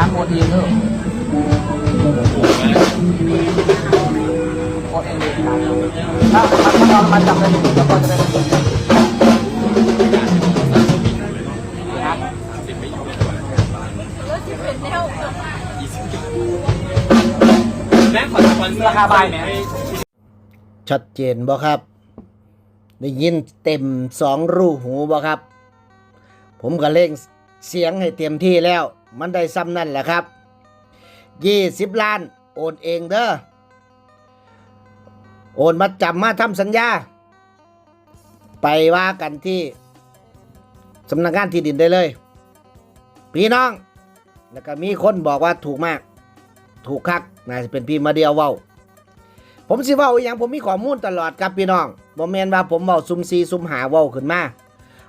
ามโอนเองเถอะโอเองเลยถ้าถ้าเรามาจับได้แล้วก็จะได้เงินครับแม่ขอสปอนเซอร์ราคาบายไหมชัดเจนบ่ครับ ได้ยินเต็มสองรูหูบ่ครับ ผมก็เล่งเสียงให้เต็มที่แล้ว มันได้ซ้ำนั่นแหละครับยี่สิบล้าน โอนเองเด้อ โอนมาจำมาทำสัญญา ไปว่ากันที่สำนักงานที่ดินได้เลย พี่น้อง แล้วก็มีคนบอกว่าถูกมาก ถูกคักน่าจะเป็นพี่มาเดียวเว้า ผมสิเว้าอย่างผมมีข้อมูลตลอดครับพี่น้องบ่แม่นว่าผมเว้าซุมซีซุมหาเว้าขึ้นมา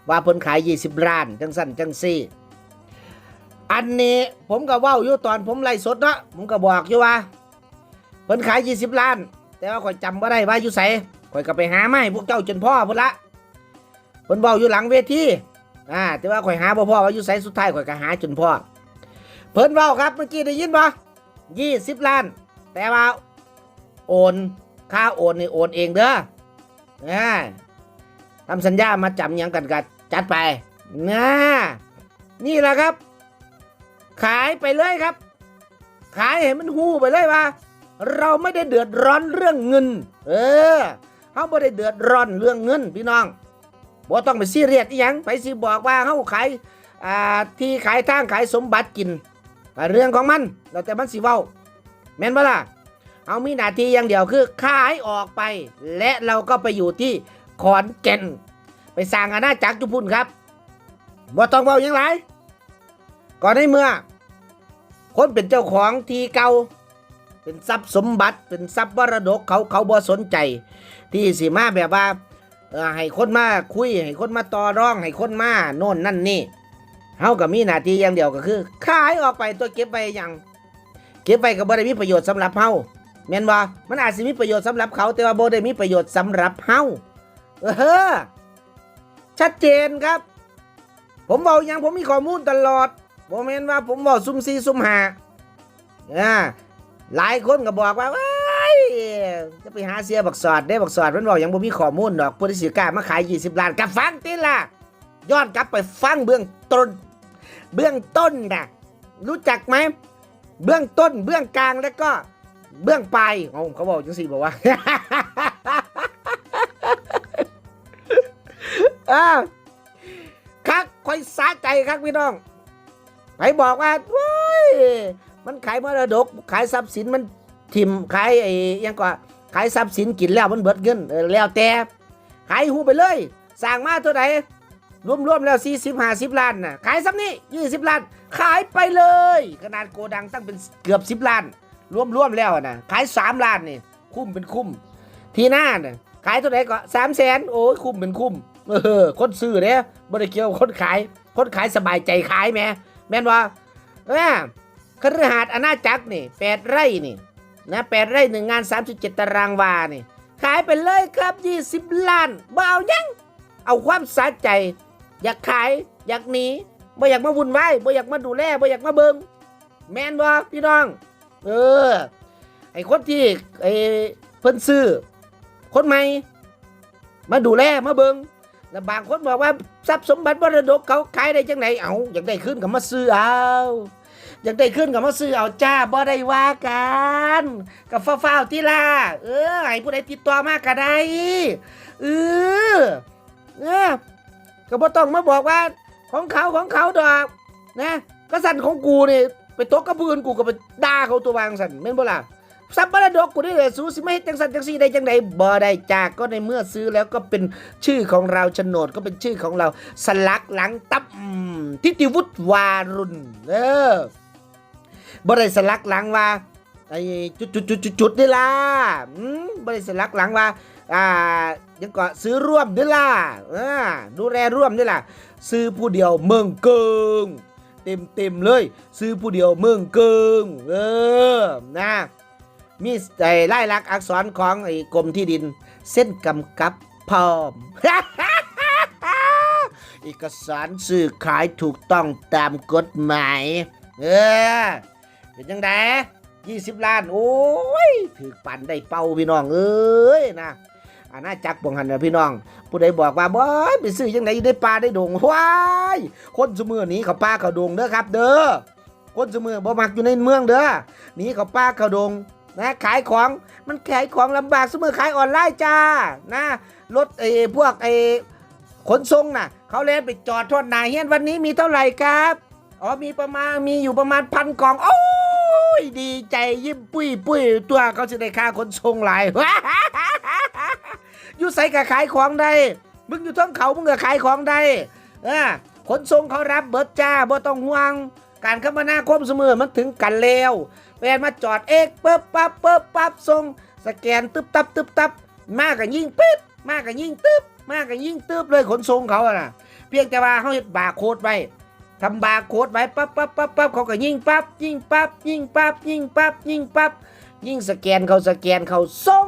ว่าเพิ่นขาย 20ล้าน จังสั่นจังซี่ อันนี้ผมก็เว้าอยู่ตอนผมไล่สดเนาะผมก็บอกอยู่ว่าเพิ่นขาย 20 ล้าน แต่ว่าข่อยจำบ่ได้ว่าอยู่ไสข่อยก็ไปหามาให้พวกเจ้าจนพ่อพุ่นละเพิ่นเว้าอยู่หลังเวทีอ่าแต่ว่าข่อยหาบ่พ่อว่าอยู่ไสสุดท้ายข่อยก็หาจนพ่อเพิ่นเว้าครับเมื่อกี้ได้ยินบ่20 ล้าน แต่ว่าโอนค่าโอนนี่โอนเองเด้อนะทำสัญญามาจำยังกันกันจัดไปนะนี่แหละครับ ขายไปเลยครับ ขายให้มันหู้ไปเลยว่า เราไม่ได้เดือดร้อนเรื่องเงิน เออเขาไม่ได้เดือดร้อนเรื่องเงินพี่น้องบ่ต้องไปซีเรียสอีหยังไปสิบอกว่าเขาขายอ่าที่ขายทางขายสมบัติกินเรื่องของมันแล้วแต่มันสิเว้า แม่นบ่ล่ะเอามีหน้าที่อย่างเดียวคือขายออกไป และเราก็ไปอยู่ที่ขอนแก่น ไปสร้างอาณาจักรจุพุนครับบ่ต้องเบาอย่างไรก่อนในเมื่อ คนเป็นเจ้าของที่เก่าเป็นทรัพย์สมบัติเป็นทรัพย์มรดกเขาเขาบ่สนใจ ที่สิมาแบบว่าให้คนมาคุยให้คนมาต่อร้องให้คนมาโน่นนั่นนี่เฮาก็มีหน้าที่อย่างเดียวก็คือขายออกไปตัวเก็บไว้หยังเก็บไว้ก็บ่ได้มีประโยชน์สำหรับเฮาแม่นบ่ามันอาจสิมีประโยชน์สำหรับเขา แต่ว่าบ่ได้มีประโยชน์สำหรับเฮาเออชัดเจนครับ ผมบอกอย่างผมมีข้อมูลตลอด บ่แม่นว่าผมบอกซุ่มซีซุ่มหาอ่าหลายคนก็บอกว่าว้ายจะไปหาเสียบักสอดได้บักสอดมันบอกอย่างบ่มีข้อมูลดอกผู้ที่สิกล้ามาขาย 20 ล้านกับฟังติล่ะย้อนกลับไปฟังเบื้องต้น เบื้องต้นนะรู้จักไหมเบื้องต้นเบื้องกลางแล้วก็เบื้องปลายเอาเขาบอกจังสี่บอกว่าอ้าคักคอยสาใจครับพี่น้อง ไปบอกว่าว้ายมันขายมรดก ขายทรัพย์สินมันทิมขายไอ้ยังก็ขายทรัพย์สินกินแล้วมันเบิดเงินแล้วแต่ขายหูไปเลยสั่งมาเท่าไหร่รวมๆแล้วสี่สิบห้าสิบล้านน่ะขายซ้ำนี่ยี่สิบล้าน ขายไปเลย ขนาดโกดังตั้งเป็นเกือบสิบล้าน รวมๆแล้วนะขายสามล้านนี่คุ้มเป็นคุ้ม ทีหน้าน่ะขายเท่าไหร่ก็สามแสนโอ้ยคุ้มเป็นคุ้มเออคนซื้อเนี่ยบริเกี่ยวคนขาย คนขายสบายใจขายแหม่ แม่นว่าเออคฤหาสน์อาณาจักรนี่แปดไร่นี่นะแปดไร่หนึ่งงานสามสิบเจ็ดตารางวานี่ ขายไปเลยครับยี่สิบล้านบ่เอายัง เอาความสะใจ อยากขายอยากหนีบ่อยากมาวุ่นวายบ่อยากมาดูแลบ่อยากมาเบิงแม่นบ่พี่น้อง เออ ไอ้คนที่ไอ้เพิ่นซื้อคนใหม่ มาดูแลมาเบิง แล้วบางคนบอกว่าทรัพย์สมบัติมรดกเขาขายได้จังไหนเอาอยากได้ขึ้นกับมาซื้อเอาอยากได้ขึ้นกับมาซื้อเอาจ้าบ่ได้ว่ากันกับฟ้าวๆที่ล่ะเออให้ผู้ใดติดต่อมากก็ได้เออเออก็บ่ต้องมาบอกว่าของเขาของเขาดอกนะก็สั่นของกูนี่ไปตกกระพื้นกูก็ไปด่าเขาตัววางสั่นแม่นบ่ล่ะ สับมรดกกูได้เลยสูสิไม่ให้จังสันจังสีได้จังใดบ่ได้จากก็ในเมื่อซื้อแล้วก็เป็นชื่อของเราโฉนดก็เป็นชื่อของเราสลักหลังตับอืมทิติวุฒิวารุณเออบ่ได้สลักหลังว่าไอ้จุดจุดจุดจุดจุดนี่ล่ะบ่ได้สลักหลังว่าอ่ายังก็ซื้อร่วมนี่ล่ะดูแลร่วมนี่ล่ะ ซื้อผู้เดียวเมืองเกิงเต็มเต็มเลย ซื้อผู้เดียวเมืองเกิงเออนะ มีไอ้ลายลักษณ์อักษรของไอ้กรมที่ดิน เส้นกำกับพร้อม เอกสารซื้อขายถูกต้องตามกฎหมาย เออ เป็นจังไดยี่สิบล้าน โอ้ยถือปั่นได้เป่าพี่น้อง เอ้ยนะอาณาจักรบงหันนะพี่น้อง ผู้ใดบอกว่าบ่ยไปซื้อจังไดได้ปลาได้ดงว้ายคนสมือหนี้เขาปลาเขาดงเด้อครับ เด้อคนสมือบ่มักอยู่ในเมืองเด้อหนีเขาปลาเขาดง นะขายของมันขายของลำบากเสมอขายออนไลน์จ้านะรถไอ้พวกไอ้ขนส่งน่ะเขาเล่นไปจอดทอดหนาเฮียนวันนี้มีเท่าไหร่ครับอ๋อมีประมาณมีอยู่ประมาณพันกล่องโอ้ยดีใจยิ้มปุ้ยปุ้ยตัวเขาจะได้ค่าขนส่งหลายอยู่ใส่กับขายของได้มึงอยู่ท้องเขามึงก็ขายของได้เออขนส่งเขารับเบิดจ้าบ่ต้องห่วง การคมนาคมเสมอมันถึงกันแล้วแฟนมาจอดเอกปึ๊บปั๊บปึ๊บปั๊บส่งสแกนตึบตับตึบตับมากกับยิ่งปึ๊บมากกับยิ่งตึบมากกับยิ่งตึบเลยขนส่งเขาอะนะเพียงแต่ว่าเขาเฮ็ดบาโคดไว้ทำบาโคดไว้ปั๊บปั๊บปั๊บปั๊บเขาก็ยิงปั๊บยิงปั๊บยิงปั๊บยิงปั๊บยิงปั๊บยิงสแกนเขาสแกนเขาส่ง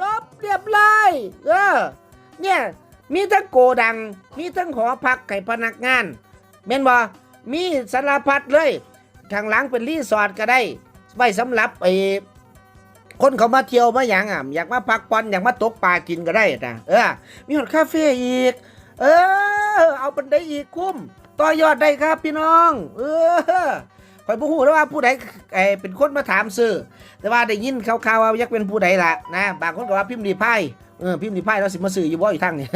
จบเรียบร้อยเออเนี่ยมีทั้งโกดังมีทั้งหอพักให้พนักงานแม่นบ่ มีสารพัดเลยทางหลังเป็นรีสอร์ทก็ได้ไว้สำหรับไอ้คนเขามาเที่ยวมาอย่างอะอยากมาพักผ่อนอยากมาตกปลากินก็ได้นะเออ มีหอดคาเฟ่อีก เออ เอาเป็นได้อีกคุ้มต่อยอดได้ครับพี่น้อง เออคอยบ่ฮู้แล้วว่าผู้ใดไอ้เป็นคนมาถามซื้อแต่ว่าได้ยินข่าวๆว่าอยากเป็นผู้ใดล่ะนะบางคนก็ว่าพิมพ์ดีไพ่เออพิมพ์ดีไพ่แล้วสิมาซื้ออยู่บ่อยู่ทางนี่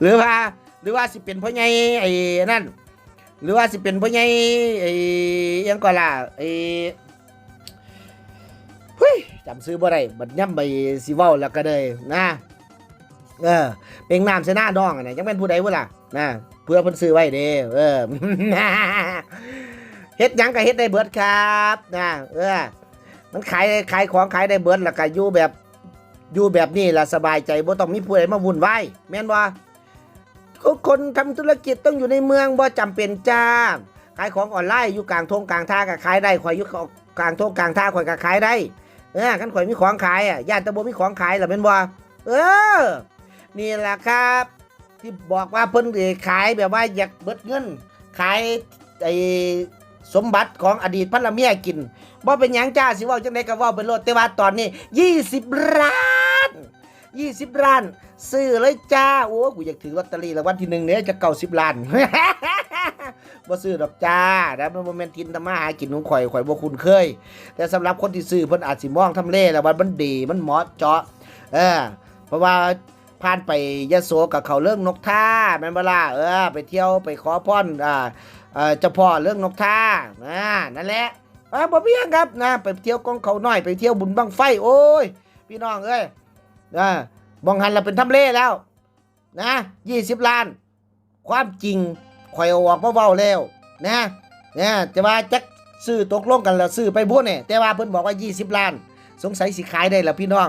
หรือว่า หรือว่าสิเป็นพ่อใหญ่ไอ้นั่น หรือว่าสิเป็นพ่อใหญ่ไอ้ยังก่อนล่ะไอ้เฮ้ยจำซื้อบ่ได้บัดย่ำไปสิเว้าแล้วก็เลยนะเออเป็นน้ำเสนาดองอะนะยังเป็นผู้ใดวะล่ะนะเพื่อเพิ่นซื้อไว้เด้เออเฮ็ดยังก็เฮ็ดได้เบิดครับนะเออมันขายขายของขายได้เบิดแล้วก็อยู่แบบอยู่แบบนี้ล่ะสบายใจบ่ต้องมีผู้ใดมาวุ่นวายแม่นบ่ คนคนทำธุรกิจต้องอยู่ในเมืองบ่จำเป็นจ้าขายของออนไลน์อยู่กลางทงกลางท่าก็ขายได้ข่อยอยู่กลางทงกลางท่าข่อยก็ขายได้เออคันข่อยมีของขายอะญาติตะบ่มีของขายล่ะแม่นบ่เออ นี่แหละครับ ที่บอกว่าเพิ่นขายแบบว่าอยากเบิดเงิน ขายไอ้สมบัติของอดีตภรรเมียกินบ่เป็นหยังจ้าสิว่าจังไดก็ว้าไปโลดแต่ว่าตอนนี้ 20ล้าน 20ล้าน ซื้อเลยจ้า โอ้กูอยากถือลอตเตอรี่รางวัลที่หนึ่งเนี่ยจะเก้าสิบล้านบ่ซื้อดอกจ้าแล้วมันบ่แม่นทินทำมาหากินของข่อยข่อยบ่คุ้นเคย แต่สำหรับคนที่ซื้อเพิ่นอาจสิมองทำเลแล้วว่ามันดีมันเหมาะเจาะ เออ เพราะว่าผ่านไปยะโสกับเขาเรื่องนกท่าแม่นบ่ล่ะเออ ไปเที่ยวไปขอพรอ่าเอ่อเจ้าพ่อเรื่องนกท่าอ่านั่นแหละอ่าบ่มีหยังครับนะไปเที่ยวกองเขาน้อยไปเที่ยวบุญบังไฟโอ้ยพี่น้องเอ้ย นะบองหันเราเป็นทำเล่แล้ว นะยี่สิบล้าน ความจริงข่อยออกมาเว้าแล้วนะนะจะว่าจักซื้อตกลงกันแล้วซื้อไปบุญเนี่ยแต่ว่าเพิ่นบอกว่า 20 ล้าน สงสัยสิขายได้แล้วพี่น้อง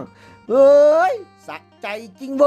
เอ้ยสักใจจริงโว